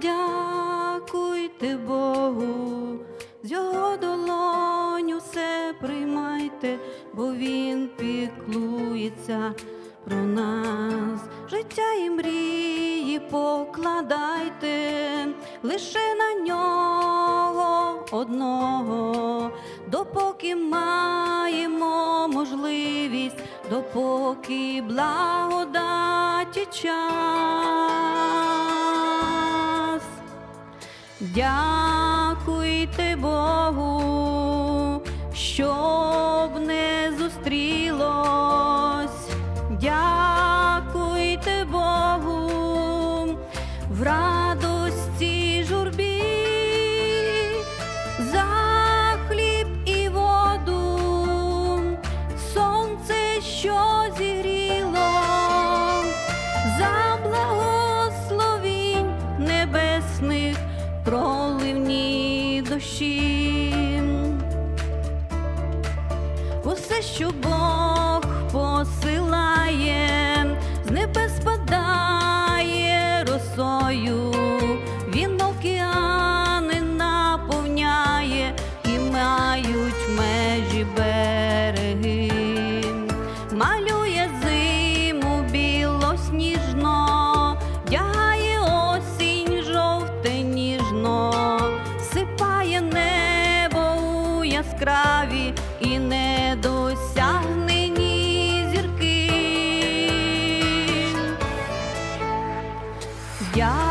подякуйте Богу, з його долоню все приймайте, бо він піклується про нас. Життя і мрії покладайте лише на нього одного, допоки маємо можливість, допоки благодаті час. Дякуйте Богу, щоб не зустрілось. Усе, що Бог посилає, з небес спадає росою, він океани наповняє і мають межі береги, малює зиму білосніжно, дягає осінь жовте ніжно, сипає небо у яскраві Дякуйте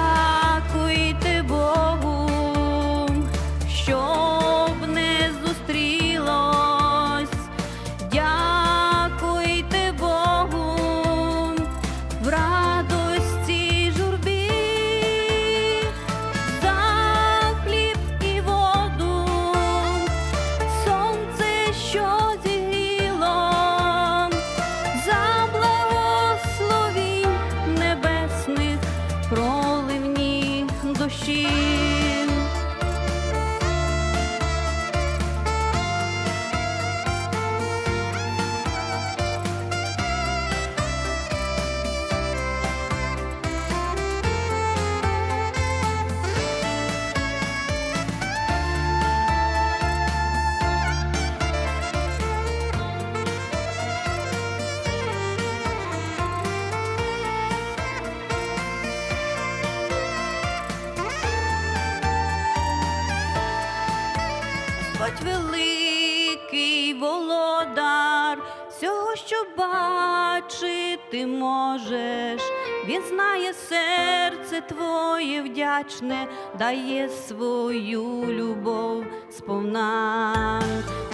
Господь великий володар, всього, що бачити можеш, він знає серце твоє вдячне, дає свою любов сповна.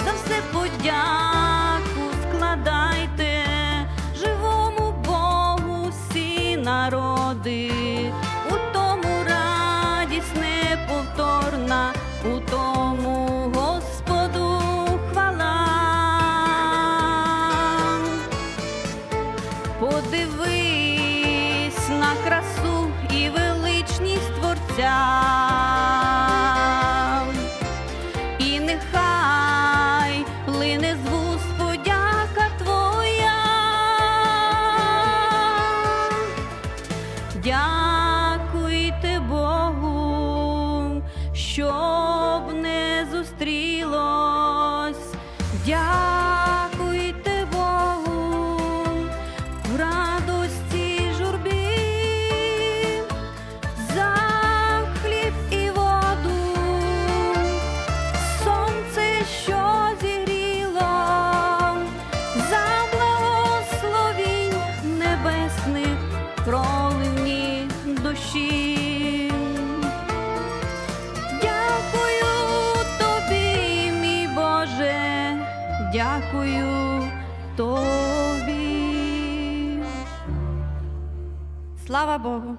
За все подяку Подивись на красу і величність Творця. І нехай лине з твоя. Дякуйте Богу, що дякую тобі. Слава Богу.